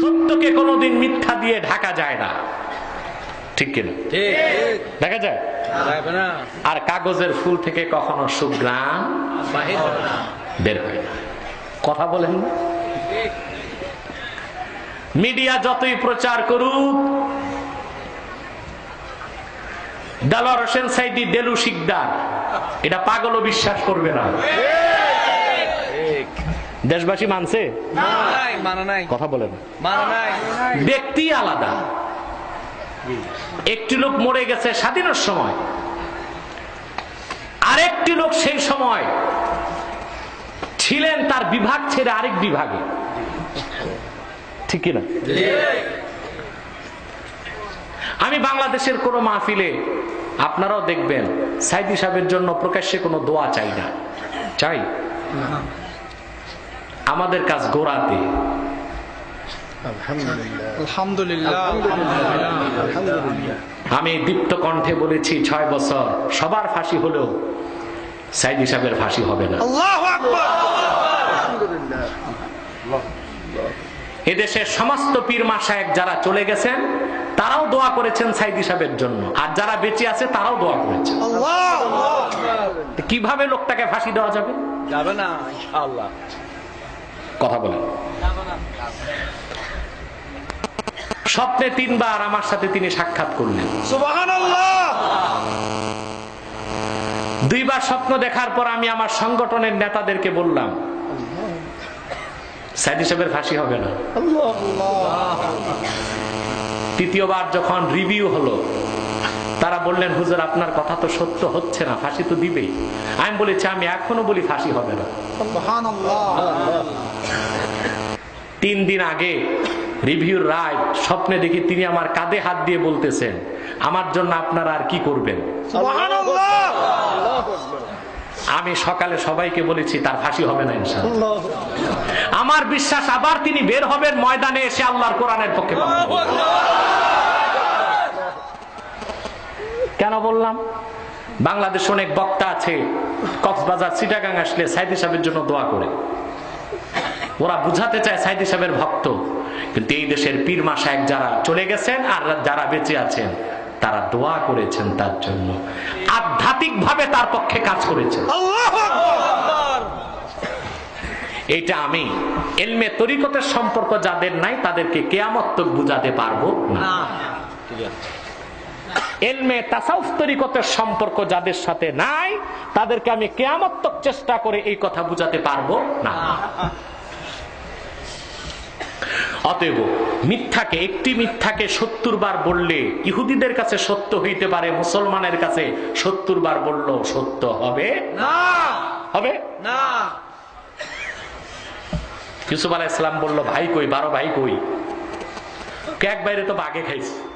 সত্যকে কোনোদিন মিথ্যা দিয়ে ঢাকা যায় না। ঠিক কিনা? দেখা যায়? আর কাগজের ফুল থেকে কখনো সুগ্রাম বের হয় না। কথা বলেন মিডিয়া যতই প্রচার করুক দালার হোসেন সাইদি ডেলু শিকদার এটা পাগলও বিশ্বাস করবে না। দেশবাসী মানছে? মানা কথা বলেন। ব্যক্তি আলাদা। একটি লোক মরে গেছে স্বাধীনের সময়। আরেকটি লোক সেই সময় ছিলেন তার বিভাগ ছেড়ে আরেক বিভাগে। ঠিক কিনা আমি বাংলাদেশের কোন মাহফিলে আপনারাও দেখবেন সাইদি সাহেবের জন্য প্রকাশ্যে কোনো দোয়া চাই না। চাই? আমাদের কাজ গোড়াতে। আমি দীপ্ত কণ্ঠে বলেছি ছয় বছর সবার ফাঁসি হলেও সাইদি সাহেবের ফাঁসি হবে না। এদেশের সমস্ত পীর মাসায়েক যারা চলে গেছেন তারাও দোয়া করেছেন সাইদি হিসাবের জন্য। আর যারা বেঁচে আছে তারাও দোয়া করেছেন। আল্লাহ কীভাবে লোকটাকে ফাঁসি দেওয়া যাবে? যাবে না ইনশাআল্লাহ। কথা বলেন স্বপ্নে তিনবার আমার সাথে তিনি সাক্ষাৎ করলেন। দুইবার স্বপ্ন দেখার পর আমি আমার সংগঠনের নেতাদেরকে বললাম সাইদি ফাঁসি হবে না। তৃতীয়বার যখন রিভিউ হলো তারা বললেন, হুজুর, আপনার কথা তো সত্য হচ্ছে না, ফাঁসি তো দিবেই। আমি বলেছি, আমি এখনও বলি ফাঁসি হবে না। তিন দিন আগে রিভিউর রায়, স্বপ্নে দেখি তিনি আমার কাঁধে হাত দিয়ে বলতেছেন, আমার জন্য আপনারা আর কি করবেন? আমি সকালে সবাইকে বলেছি, তার ফাঁসি হবে না ইনশাআল্লাহ। আমার বিশ্বাস, আবার তিনি বের হবেন ময়দানে এসে আল্লাহর কোরআনের পক্ষে কথা বলবেন। কেন বললাম, বাংলাদেশ অনেক বক্তা আছে, কক্সবাজার সিটাগাং আসলে সাইদি সাহেবের জন্য দোয়া করে। ওরা বুঝাতে চায় সাইদি সাহেবের ভক্ত। কিন্তু এই দেশের পীর মাসায়েক যারা চলে গেছেন আর যারা বেঁচে আছেন, তারা দোয়া করেছেন তার জন্য। আধ্যাত্মিক ভাবে তার পক্ষে কাজ করেছেন। এইটা আমি এলমে তরিকতের সম্পর্ক যাদের নাই, তাদেরকে কেয়ামত্তক বুঝাতে পারব না। এলমে তাসাউফ তরিকতের সম্পর্ক যাদের সাথে নাই তাদেরকে আমি কেয়ামত্তক চেষ্টা করে এই কথা বুঝাতে পারব না। অতএব মিথ্যাকে একটি মিথ্যাকে সত্তর বার বললে ইহুদিদের কাছে সত্য হইতে পারে মুসলমানের কাছে সত্তর বার বললেও সত্য হবে? না। হবে? না। ইউসুফ আলাহ ইসলাম বলল ভাই কই বারো ভাই কই? এক বাইরে তো বাঘে খাইছে।